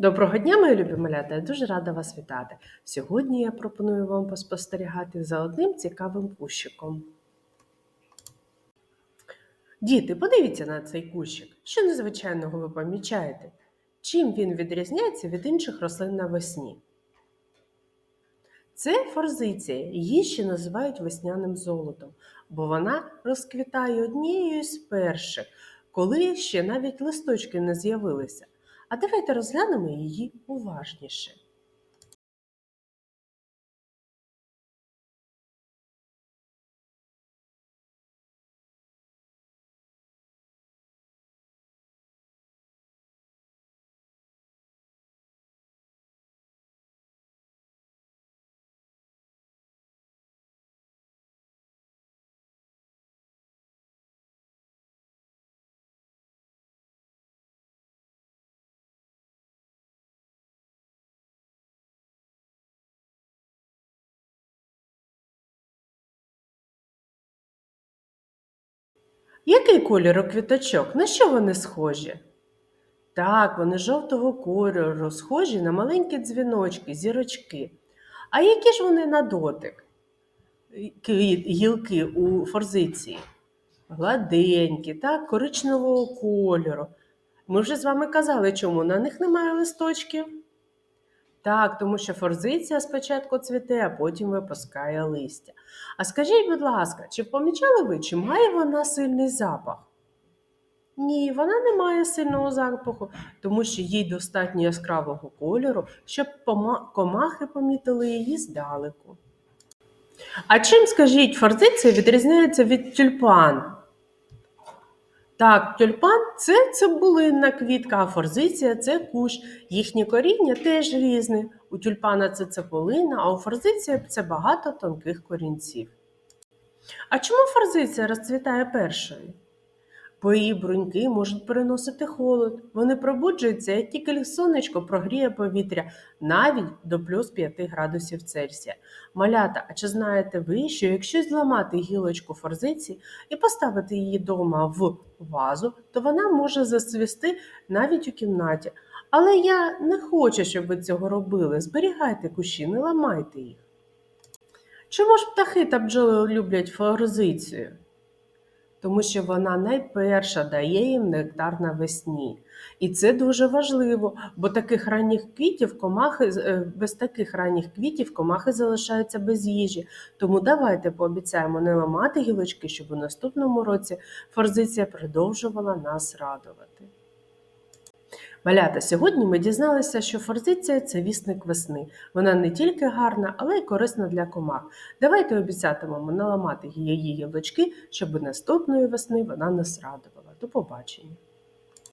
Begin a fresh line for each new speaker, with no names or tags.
Доброго дня, мої любі малята! Я дуже рада вас вітати. Сьогодні я пропоную вам поспостерігати за одним цікавим кущиком. Діти, подивіться на цей кущик. Що незвичайного ви помічаєте? Чим він відрізняється від інших рослин навесні? Це форзиція, її ще називають весняним золотом, бо вона розквітає однією з перших, коли ще навіть листочки не з'явилися. А давайте розглянемо її уважніше. Який колір у квіточок? На що вони схожі? Так, вони жовтого кольору, схожі на маленькі дзвіночки, зірочки. А які ж вони на дотик? Гілки у форзиції? Гладенькі, так, коричневого кольору. Ми вже з вами казали, чому на них немає листочків. Так, тому що форзиція спочатку цвіте, а потім випускає листя. А скажіть, будь ласка, чи помічали ви, чи має вона сильний запах? Ні, вона не має сильного запаху, тому що їй достатньо яскравого кольору, щоб комахи помітили її здалеку. А чим, скажіть, форзиція відрізняється від тюльпану? Так, тюльпан це цибулинна квітка, а форзиція це кущ. Їхнє коріння теж різне. У тюльпана це цибулина, а у форзиція це багато тонких корінців. А чому форзиція розцвітає першою? Бо її бруньки можуть переносити холод. Вони пробуджуються, як тільки сонечко прогріє повітря навіть до плюс 5 градусів Цельсія. Малята, а чи знаєте ви, що якщо зламати гілочку форзиці і поставити її вдома в вазу, то вона може засвісти навіть у кімнаті. Але я не хочу, щоб ви цього робили. Зберігайте кущі, не ламайте їх. Чому ж птахи та бджоли люблять форзицію? Тому що вона найперша дає їм нектар навесні. І це дуже важливо, бо таких ранніх квітів комахи е, без таких ранніх квітів комахи залишаються без їжі. Тому давайте пообіцяємо не ламати гілочки, щоб у наступному році форзиція продовжувала нас радувати. Малята, сьогодні ми дізналися, що форзиція це вісник весни. Вона не тільки гарна, але й корисна для комах. Давайте обіцятимемо наламати її яблучки, щоб наступної весни вона нас радувала. До побачення!